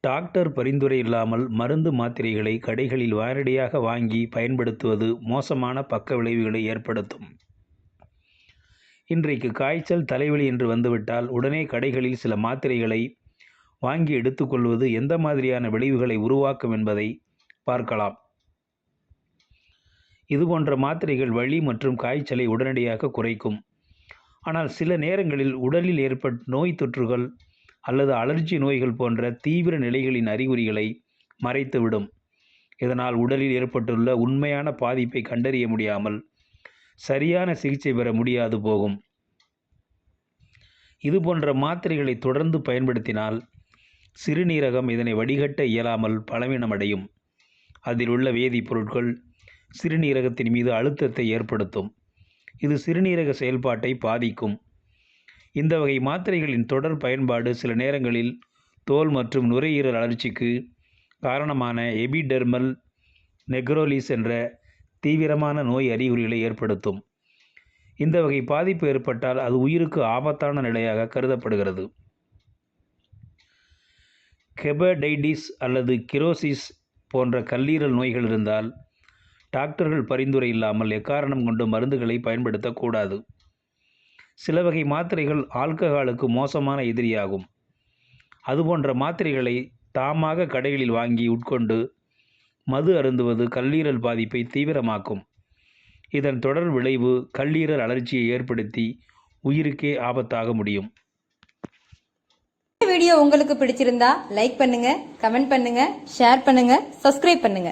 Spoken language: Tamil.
டாக்டர் பரிந்துரை இல்லாமல் மருந்து மாத்திரைகளை கடைகளில் வாரடியாக வாங்கி பயன்படுத்துவது மோசமான பக்க விளைவுகளை ஏற்படுத்தும். இன்றைக்கு காய்ச்சல் தலைவலி என்று வந்துவிட்டால் உடனே கடைகளில் சில மாத்திரைகளை வாங்கி எடுத்துக்கொள்வது எந்த மாதிரியான விளைவுகளை உருவாக்கும் என்பதை பார்க்கலாம். இதுபோன்ற மாத்திரைகள் வலி மற்றும் காய்ச்சலை உடனடியாக குறைக்கும். ஆனால் சில நேரங்களில் உடலில் ஏற்பட்ட நோய் தொற்றுகள் அல்லது அலர்ஜி நோய்கள் போன்ற தீவிர நிலைகளின் அறிகுறிகளை மறைத்துவிடும். இதனால் உடலில் ஏற்பட்டுள்ள உண்மையான பாதிப்பை கண்டறிய முடியாமல் சரியான சிகிச்சை பெற முடியாது போகும். இது போன்ற மாத்திரைகளை தொடர்ந்து பயன்படுத்தினால் சிறுநீரகம் இதனை வடிகட்ட இயலாமல் பலவீனமடையும். அதில் உள்ள வேதிப்பொருட்கள் சிறுநீரகத்தின் மீது அழுத்தத்தை ஏற்படுத்தும். இது சிறுநீரக செயல்பாட்டை பாதிக்கும். இந்த வகை மாத்திரைகளின் தொடர் பயன்பாடு சில நேரங்களில் தோல் மற்றும் நுரையீரல் அழற்சிக்கு காரணமான எபிடெர்மல் நெக்ரோலிஸ் என்ற தீவிரமான நோய் அறிகுறிகளை ஏற்படுத்தும். இந்த வகை பாதிப்பு ஏற்பட்டால் அது உயிருக்கு ஆபத்தான நிலையாக கருதப்படுகிறது. ஹெபடைடிஸ் அல்லது கிரோசிஸ் போன்ற கல்லீரல் நோய்கள் இருந்தால் டாக்டர்கள் பரிந்துரை இல்லாமல் எக்காரணம் கொண்டு மருந்துகளை பயன்படுத்தக்கூடாது. சில வகை மாத்திரைகள் ஆல்கஹாலுக்கு மோசமான எதிரியாகும். அதுபோன்ற மாத்திரைகளை தாமாக கடைகளில் வாங்கி உட்கொண்டு மது அருந்துவது கல்லீரல் பாதிப்பை தீவிரமாக்கும். இதன் தொடர் விளைவு கல்லீரல் அழற்சியை ஏற்படுத்தி உயிருக்கே ஆபத்தாக முடியும். வீடியோ உங்களுக்கு பிடிச்சிருந்தா லைக் பண்ணுங்க கமெண்ட் பண்ணுங்க ஷேர் பண்ணுங்க சப்ஸ்கிரைப் பண்ணுங்க.